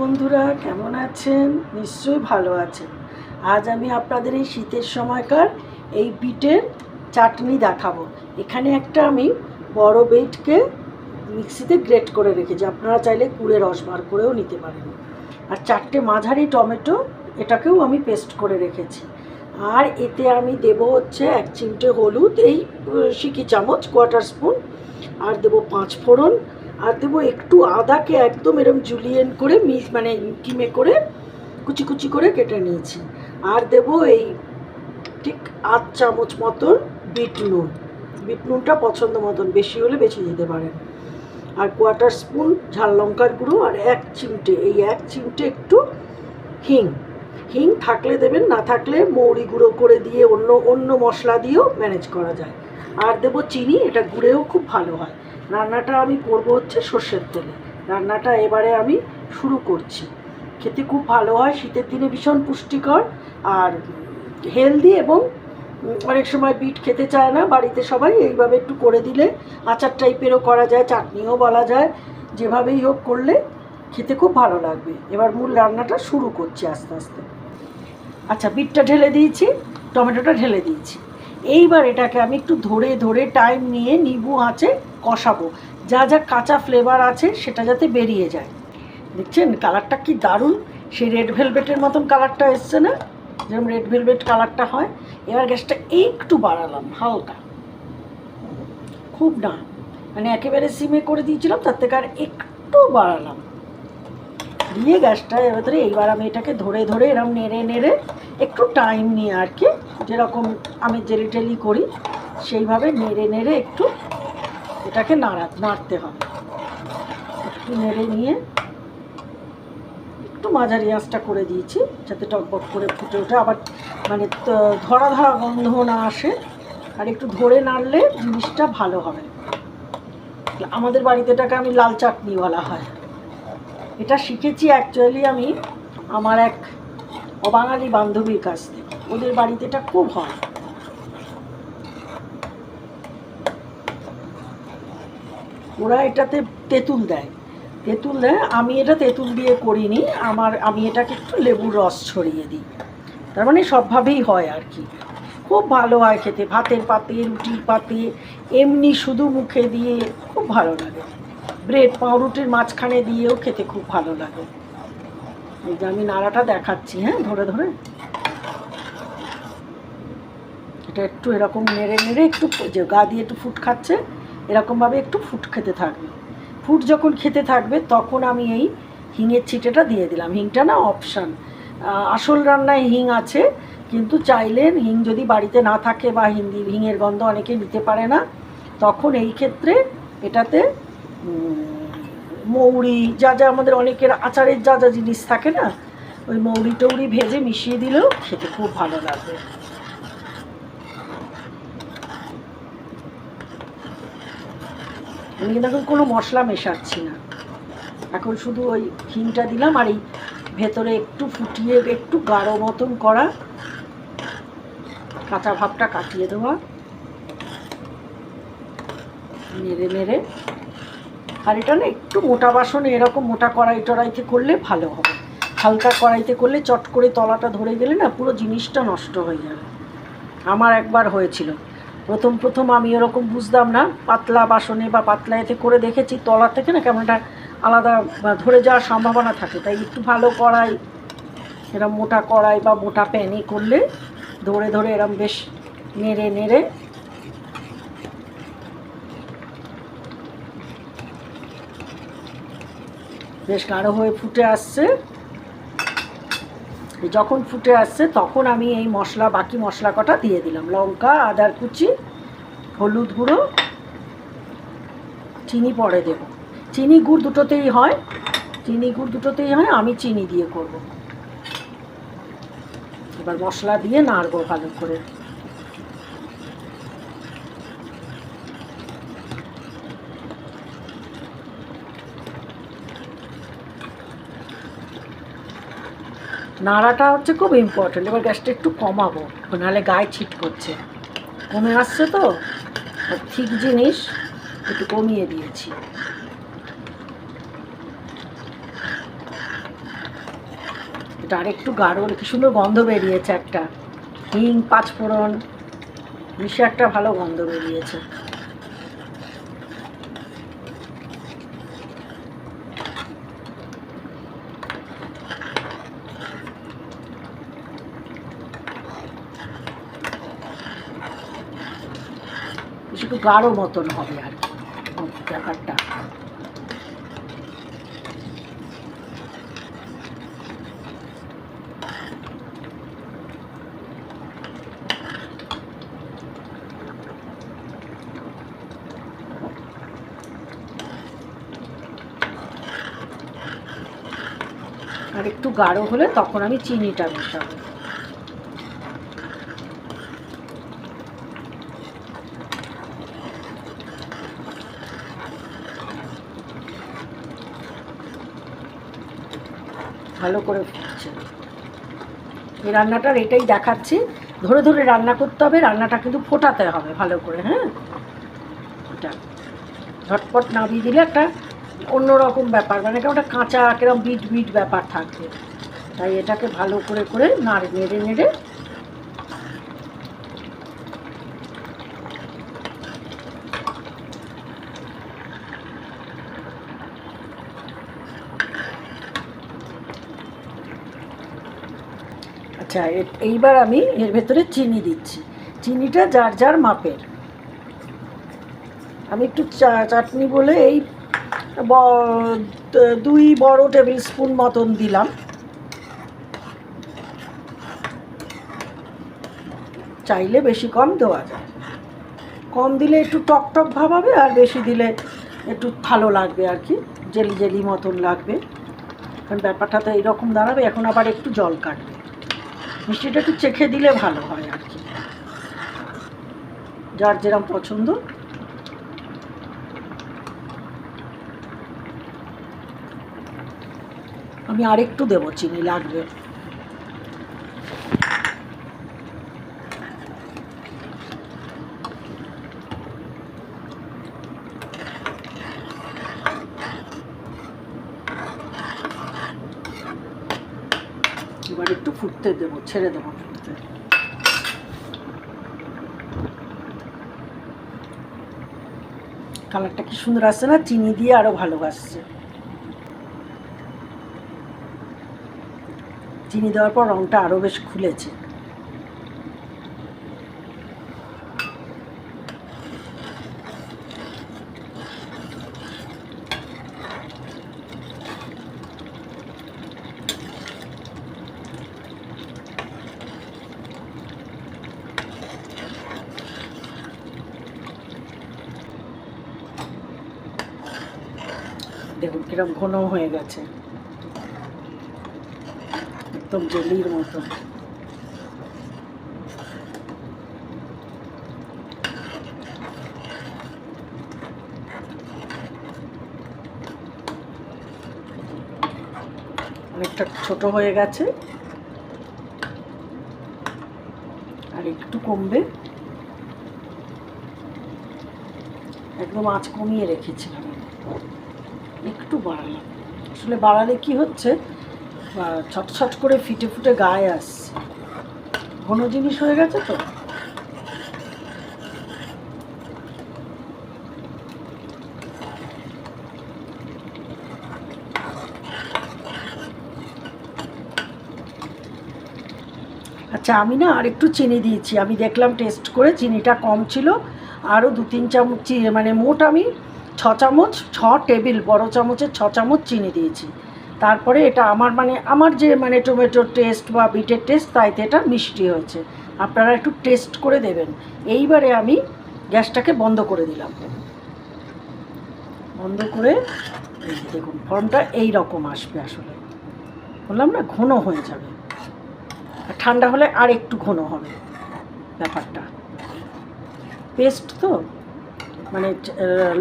বন্ধুরা, কেমন আছেন? নিশ্চয়ই ভালো আছেন। আজ আমি আপনাদের এই শীতের সময়কার এই বিটের চাটনি দেখাবো। এখানে একটা আমি বড় বিটকে মিক্সিতে গ্রেট করে রেখেছি। আপনারা চাইলে কুড়ে রস বার করেও নিতে পারেন। আর চারটে মাঝারি টমেটো, এটাকেও আমি পেস্ট করে রেখেছি। আর এতে আমি দেব হচ্ছে এক চিমটে হলুদ, এই সিকি চামচ, কোয়ার্টার স্পুন। আর দেবো পাঁচ ফোড়ন আর দেবো একটু আদাকে একদম এরকম জুলিয়েন করে মিস মানে কিমে করে কুচি কুচি করে কেটে নিয়েছি। আর দেবো এই ঠিক আধ চামচ মতন বিট নুন। বিট নুনটা পছন্দ মতন, বেশি হলে বেশি দিতে পারেন। আর কোয়ার্টার স্পুন, ঝাল লঙ্কার গুঁড়ো আর এক চিমটে, এই এক চিমটে একটু হিং। হিং থাকলে দেবেন, না থাকলে মৌরি গুঁড়ো করে দিয়ে অন্য অন্য মশলা দিয়েও ম্যানেজ করা যায়। আর দেবো চিনি, এটা গুঁড়েও খুব ভালো হয়। রান্নাটা আমি করব হচ্ছে সর্ষের তেলে। রান্নাটা এবারে আমি শুরু করছি। খেতে খুব ভালো হয়, শীতের দিনে ভীষণ পুষ্টিকর আর হেলদি এবং অনেক সময় বিট খেতে চায় না, বাড়িতে সবাই এইভাবে একটু করে দিলে আচার টাইপেরও করা যায়, চাটনিও বলা যায়, যেভাবেই হোক করলে খেতে খুব ভালো লাগবে। এবার মূল রান্নাটা শুরু করছি আস্তে আস্তে। আচ্ছা বিটটা ঢেলে দিয়েছি, টমেটোটা ঢেলে দিয়েছি। এইবার এটাকে আমি একটু ধরে ধরে টাইম নিয়ে নিবু আঁচে কষাবো। যা যা কাঁচা ফ্লেভার আছে সেটা যাতে বেরিয়ে যায়। দেখছেন? কালারটা কি দারুণ! সেই রেড ভেলভেটের মতন কালারটা এসছে না? যেরকম রেড ভেলভেট কালারটা হয়। এবার গ্যাসটা একটু বাড়ালাম, হালকা। খুব না। মানে একেবারে সিমে করে দিয়েছিলাম, তার থেকে আর একটু বাড়ালাম। দিয়ে গ্যাসটা এবার এইবার আমি এটাকে ধরে ধরে এরকম নেড়ে নেড়ে একটু টাইম নিয়ে আর কি যেরকম আমি জেলি টেলি করি, সেইভাবে নেড়ে নেড়ে একটু এটাকে নাড়া, নাড়তে হবে। একটু নেড়ে নিয়ে একটু মাঝারি আঁচটা করে দিয়েছি, যাতে টকবক করে ফুটে ওঠে। আবার মানে ধরা ধরা গন্ধ না আসে, আর একটু ধরে নাড়লে জিনিসটা ভালো হবে। আমাদের বাড়িতে এটাকে আমি লাল চাটনি বলা হয়। এটা শিখেছি অ্যাকচুয়ালি আমি আমার এক অবাঙালি বান্ধবীর কাছ থেকে। ওদের বাড়িতে এটা খুব হয়। ওরা এটাতে তেঁতুল দেয়। তেঁতুল দেয়, আমি এটা তেঁতুল দিয়ে করিনি, আমার, আমি এটাকে একটু লেবুর রস ছড়িয়ে দিই। তার মানে সবভাবেই হয় আর কি। খুব ভালো হয় খেতে, ভাতের পাতে, রুটির পাতে, এমনি শুধু মুখে দিয়ে খুব ভালো লাগে। ব্রেড পাউরুটির মাঝখানে দিয়েও খেতে খুব ভালো লাগে। এই যে আমি নাড়াটা দেখাচ্ছি হ্যাঁ ধরে ধরে। এটা একটু এরকম নেড়ে নেড়ে একটু যে গা দিয়ে একটু ফুট খাচ্ছে, এরকমভাবে একটু ফুট খেতে থাকবে। ফুট যখন খেতে থাকবে, তখন আমি এই হিঙের ছিটেটা দিয়ে দিলাম। হিংটা না অপশান। আসল রান্নায় হিং আছে, কিন্তু চাইলে হিং যদি বাড়িতে না থাকে বা হিন্দি, হিঙের গন্ধ অনেকে নিতে পারে না, তখন এই ক্ষেত্রে এটাতে মৌরি, যা যা আমাদের অনেকের আচারের যা যা জিনিস থাকে না, ওই মৌরি টৌরি ভেজে মিশিয়ে দিলেও খেতে খুব ভালো লাগবে। আমি কিন্তু এখন কোনো মশলা মেশাচ্ছি না। এখন শুধু ওই হিংটা দিলাম আর এই ভেতরে একটু ফুটিয়ে, একটু গাঢ় মতন করা কাঁচা ভাবটা কাটিয়ে দেওয়া। নেড়ে নেড়ে। আর এটা না একটু মোটা বাসনে এরকম মোটা কড়াই টড়াইতে করলে ভালো হবে। হালকা কড়াইতে করলে চট করে তলাটা ধরে গেলে না পুরো জিনিসটা নষ্ট হয়ে যাবে। আমার একবার হয়েছিল। প্রথম প্রথম আমি এরকম বুঝতাম না, পাতলা বাসনে বা পাতলা এতে করে দেখেছি, তলা থেকে না কেমন একটা আলাদা ধরে যাওয়ার সম্ভাবনা থাকে। তাই একটু ভালো কড়াই, এরম মোটা কড়াই বা মোটা প্যানে করলে ধরে ধরে এরম বেশ নেড়ে নেড়ে বেশ গাঢ় হয়ে ফুটে আসছে। এই যখন ফুটে আসছে, তখন আমি এই মশলা, বাকি মশলা কটা দিয়ে দিলাম। লঙ্কা আদার কুচি, হলুদ গুঁড়ো, চিনি পরে দেব। চিনি গুড় দুটোতেই হয়। চিনি গুড় দুটোতেই হয়, আমি চিনি দিয়ে করব। এবার মশলা দিয়ে নাড়বো ভালো করে। নাড়াটা হচ্ছে খুব ইম্পর্টেন্ট এবার গ্যাসটা একটু কমাবো নাহলে গায়ে ছিট করছে। কমে আসছে তো ঠিক জিনিস একটু কমিয়ে দিয়েছি। এটা আর একটু গাঢ়, কি সুন্দর গন্ধ বেরিয়েছে একটা। হিং, পাঁচফোড়ন মিশে একটা ভালো গন্ধ বেরিয়েছে। একটু গাঢ় মতন হবে আর কি, ব্যাপারটা। আর একটু গাঢ় হলে তখন আমি চিনিটা মেশাবো। ভালো করে ফুটছে। এই রান্নাটার এটাই দেখাচ্ছি। ধরে ধরে রান্না করতে হবে, রান্নাটা কিন্তু ফোটাতে হবে ভালো করে হ্যাঁ? ওটা ঝটপট নামিয়ে দিলে একটা অন্যরকম ব্যাপার মানে একটা কাঁচা, কিরম বিট বিট ব্যাপার থাকবে তাই এটাকে ভালো করে করে নাড়ে, নেড়ে নেড়ে আচ্ছা এইবার আমি এর ভেতরে চিনি দিচ্ছি। চিনিটা যার যার মাপের। আমি একটু চা- চাটনি বলে এই দুই বড় টেবিল স্পুন মতন দিলাম। চাইলে বেশি কম দেওয়া যায়। কম দিলে একটু টক টক ভাব হবে, আর বেশি দিলে একটু ভালো লাগবে আর কি, জেলি জেলি মতন লাগবে। কারণ ব্যাপারটা তো এইরকম দাঁড়াবে, এখন আবার একটু জল কাটবে। মিষ্টিটা একটু চেখে দিলে ভালো হয় আর কি। যার যেরকম পছন্দ। আমি আরেকটু দেবো, চিনি লাগবে এবার একটু ফুটতে দেবো, ছেড়ে দেবো ফুটতে। কালারটা কি সুন্দর আসছে না? চিনি দিয়ে আরও ভালোবাসছে চিনি দেওয়ার পর রঙটা আরও বেশ খুলেছে। দেখুন কিরম ঘন হয়ে গেছে। একদম জেলির মতো। অনেকটা ছোট হয়ে গেছে। আর একটু কমবে। একদম আঁচ কমিয়ে রেখেছিলাম। একটু বাড়ালাম। আসলে বাড়ালে কি হচ্ছে? ছটছট করে ফিটে ফুটে গায়ে আসছে। ঘন জিনিস হয়ে গেছে তো? আচ্ছা আমি না আর একটু চিনি দিয়েছি। আমি দেখলাম টেস্ট করে চিনিটা কম ছিল। আরও দু তিন চামচ মানে মোট আমি ছ চামচ, ছ টেবিল, বড় চামচের ছ চামচ চিনি দিয়েছি। তারপরে এটা আমার মানে আমার যে মানে টমেটোর টেস্ট বা বিটের টেস্ট, তাইতে এটা মিষ্টি হয়েছে। আপনারা একটু টেস্ট করে দেবেন। এইবারে আমি গ্যাসটাকে বন্ধ করে দিলাম। বন্ধ করে দেখুন, ফর্মটা এই রকম আসবে আসলে। বললাম না, ঘন হয়ে যাবে। ঠান্ডা হলে আর একটু ঘন হবে ব্যাপারটা। পেস্ট তো? মানে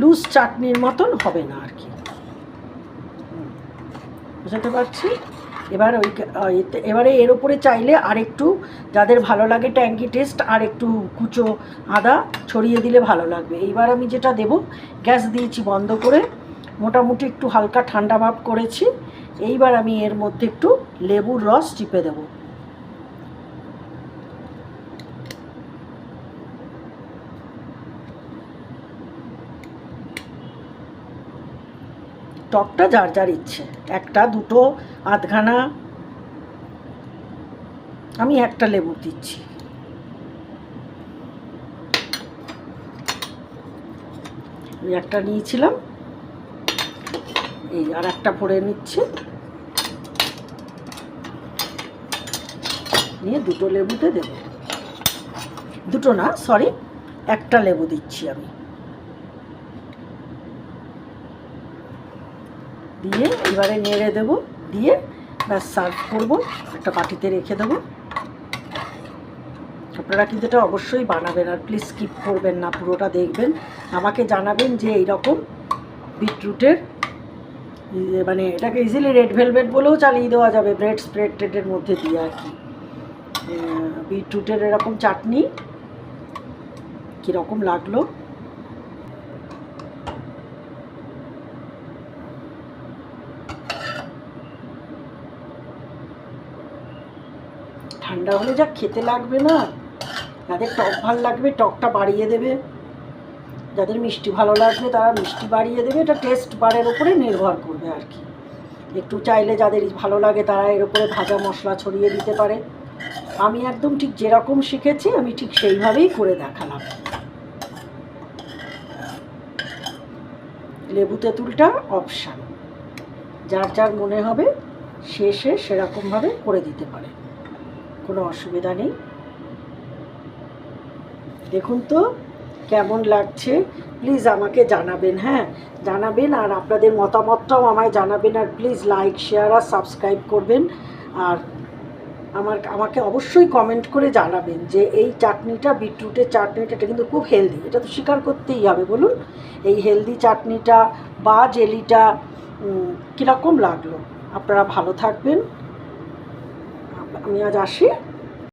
লুজ চাটনির মতন হবে না আর কি। বুঝতে পারছি? এবার ওই এবারে এর ওপরে চাইলে আর একটু যাদের ভালো লাগে ট্যাঙ্কি টেস্ট আর একটু কুচো আদা ছড়িয়ে দিলে ভালো লাগবে। এইবার আমি যেটা দেব, গ্যাস দিয়েছি বন্ধ করে, মোটামুটি একটু হালকা ঠান্ডা ভাব করেছি। এইবার আমি এর মধ্যে একটু লেবুর রস চিপে দেবো। টকটা যার যার ইচ্ছে। একটা, দুটো, আধখানা। আমি একটা লেবু দিচ্ছি। আমি একটা নিয়েছিলাম। এই আর একটা ভরে নিচ্ছে। নিয়ে দুটো লেবুতে দেব। দুটো না সরি একটা লেবু দিচ্ছি আমি। দিয়ে এবারে নেড়ে দেবো, দিয়ে ব্যাস সার্ভ করব, একটা বাটিতে রেখে দেবো। আপনারা কিন্তু এটা অবশ্যই বানাবেন আর প্লিজ স্কিপ করবেন না, পুরোটা দেখবেন। আমাকে জানাবেন যে এইরকম বিটরুটের মানে এটাকে ইজিলি রেড ভেলভেট বলেও চালিয়ে দেওয়া যাবে ব্রেড স্প্রেড টেডের মধ্যে দিয়ে আর কি। বিটরুটের এরকম চাটনি কীরকম লাগল? ঠান্ডা হলে যা খেতে লাগবে না, যাদের টক ভালো লাগবে টকটা বাড়িয়ে দেবে। যাদের মিষ্টি ভালো লাগবে তারা মিষ্টি বাড়িয়ে দেবে, এটা টেস্ট বারের ওপরে নির্ভর করবে আর কি। একটু চাইলে যাদের ভালো লাগে তারা এর উপরে ভাজা মশলা ছড়িয়ে দিতে পারে। আমি একদম ঠিক যেরকম শিখেছি, আমি ঠিক সেইভাবেই করে দেখালাম। লেবু তেঁতুলটা অপশান যার যার মনে হবে, সে সে সেরকমভাবে করে দিতে পারে। কোনো অসুবিধা নেই। দেখুন তো, কেমন লাগছে? প্লিজ আমাকে জানাবেন হ্যাঁ? জানাবেন আর আপনাদের মতামতটাও আমায় জানাবেন আর প্লিজ লাইক শেয়ার আর সাবস্ক্রাইব করবেন। আর আমার, আমাকে অবশ্যই কমেন্ট করে জানাবেন যে এই চাটনিটা, বিটরুটের চাটনিটা, এটা কিন্তু খুব হেলদি এটা তো স্বীকার করতেই হবে, বলুন। এই হেলদি চাটনিটা বা জেলিটা কীরকম লাগল? আপনারা ভালো থাকবেন। আমি আজ আসি।